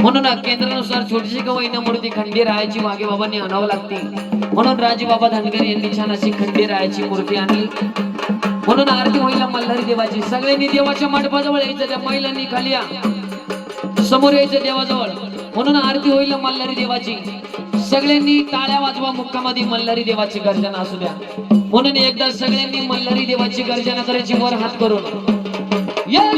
म्हणून केंद्रानुसार छोटीशी कवयना मूर्ती खंडी रायाची मागे बाबांनी आणावं लागते. म्हणून राजीबाबा धनगर यांनी छान अशी खंडी रायाची मूर्ती आणली. म्हणून आरती होईल मल्हारी देवाची. सगळ्यांनी देवाच्या मंडपाजवळ यायचं त्या महिलांनी खाली या. समोर यायचं देवाजवळ. म्हणून आरती होईल मल्हारी देवाची. सगळ्यांनी टाळ्या वाजवा मुक्कामध्ये मल्हारी देवाची गर्जना असू द्या. म्हणून एकदा सगळ्यांनी मल्हारी देवाची गर्जना करायची वर हात करून. या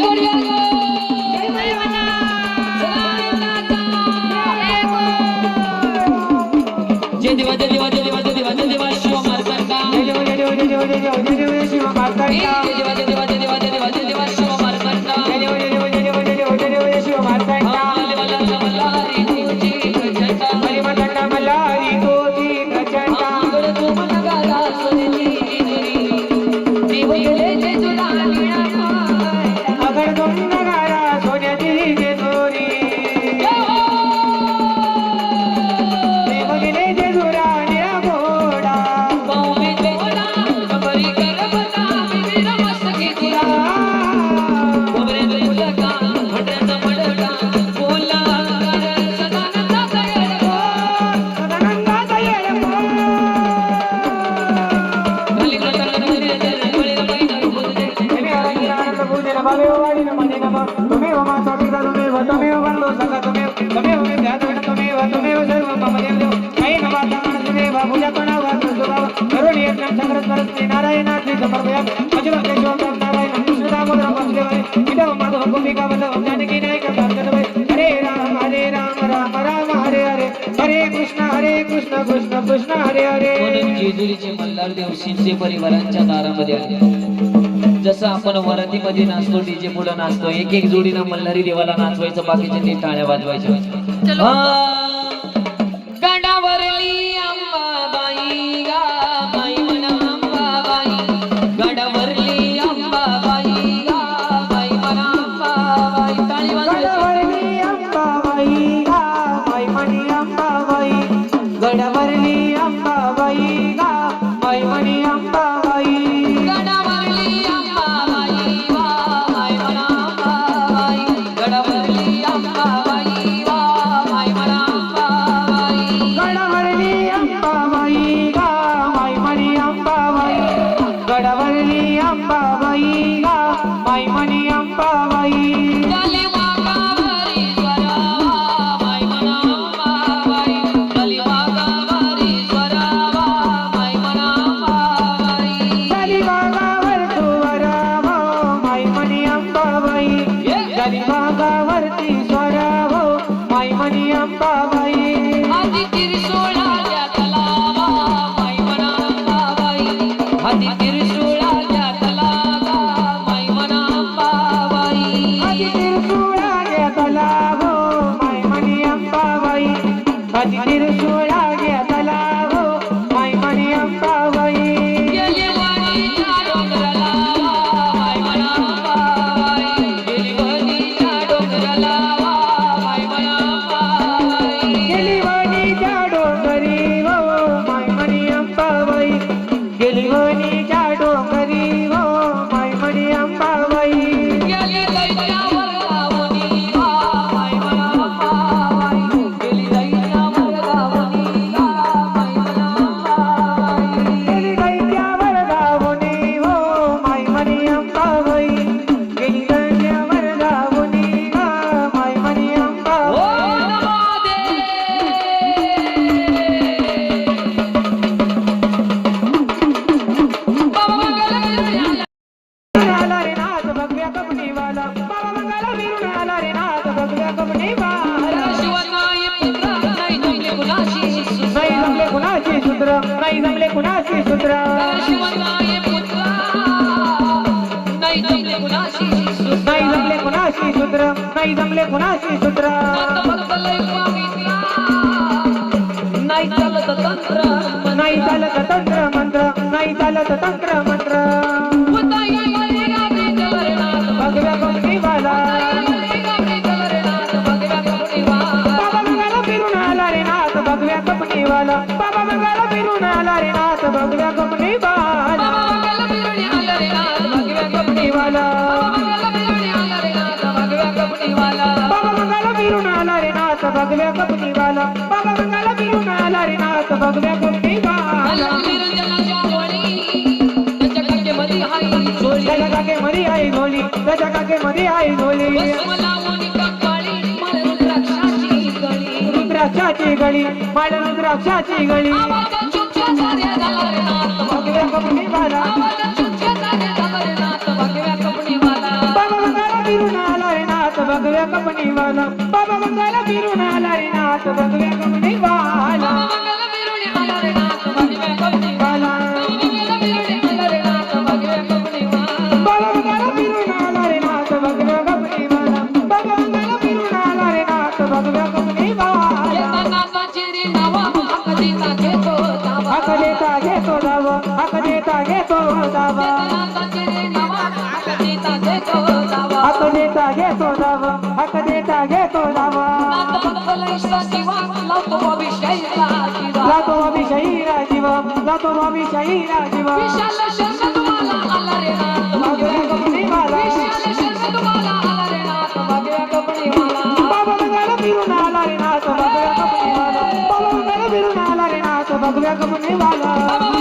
जय देवा जय देवा जय देवा जय देवा जय देवा शिव मार्तंडा जय देव जय देव जय देव जय देव जय देव शिव जय मार्तंडा देवा जय देवा जय देवा जय देवा जय देवा शिव मार्तंडा जय देव जय देव जय देव जय देव जय देव शिव मार्तंडा मल्हारी मल्हारी तुझी प्रचंडा हरी मार्तंडा मल्हारी तोची प्रचंडा आंगड तू मनगाला सोनेची वाणी नमने त्वमेव मम नमः. करुणी यज्ञं नारायणाग्नि वासुदेवाय. इदं गोपिका जानकी हरे राम हरे राम राम राम हरे हरे. हरे कृष्ण हरे कृष्ण कृष्ण कृष्ण हरे हरे. म्हणून जेजुरीचे मल्हार देव शिंदे परिवारांच्या दारामध्ये आले. जसं आपण वरातीमध्ये नाचतो डीजे पुढे नाचतो एक एक जोडीनं मल्हारी देवाला नाचवायचं बाकीच्यांनी टाळ्या वाजवायच्या. सूत्र नाही जमले शिवनाय पुत्र नाही जमले कुणाशी सुसरा नाही जमले चालत तंत्र नाही चालत तंत्र मंत्र नाही चालत तंत्र भगव्या कपटीवाला आई झोली त्याच्या काके आई झोली त्याच्या काके मरी आई झोली रुद्राक्षाची गळी. माळ रुद्राक्षाची गळी. आवाजा चुपच्या साऱ्या नाथ भगव्या कपडी वाला बाबा फिरून नाथ भगव्या भक्तला ईशा शिवा लावतो अभिषेकला शिवा जातो अभिषयीरा जीव जातो अभिषयीरा जीव विशाल शर्म तुम्हाला भगव्या वाला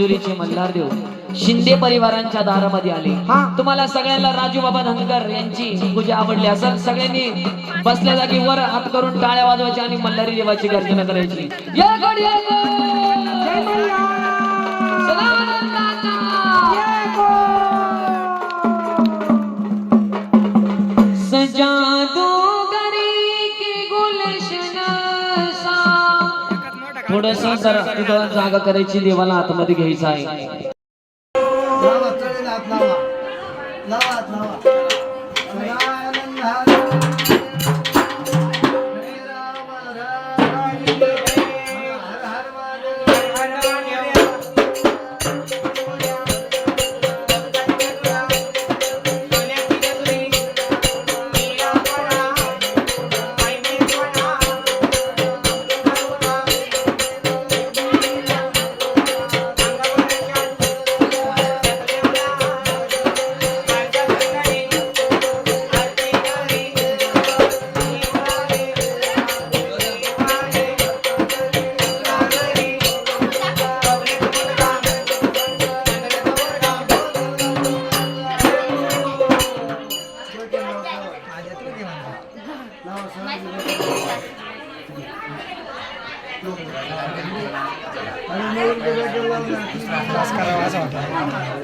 म्हणून जेजुरीचे मल्हार देव. शिंदे परिवारांच्या दारामध्ये आले. हा. तुम्हाला सगळ्यांना राजू बाबा धनगर यांची पूजा आवडली असेल. सगळ्यांनी बसल्या जागी वर हात करून टाळ्या वाजवायची आणि मल्हारी देवाची गर्जना करायची. या! सजा थोडस तिथं जागा करायची देवाला आतमध्ये घ्यायचं आहे.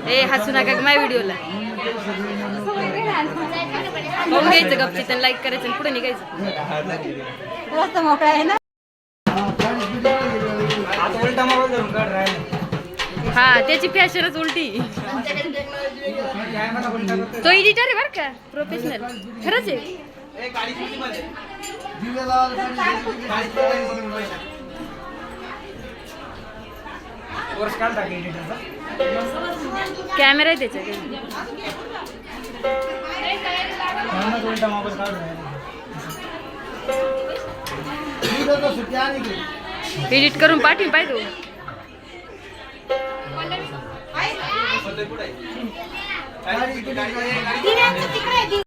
ए हसू नका माझ्या व्हिडिओला. बघून घ्यायचं गपची त्यांना लाईक करायचं आणि पुढे निघायचं. रस्ता मोकळा आहे ना? हा त्याची फॅशनच उलटी. तो एडिटर आहे बर का? प्रोफेशनल खरंच आहे. दिवे लावायला कॅमेरा आहे आणि की एडिट करून पाठवून पाहिजे गाडी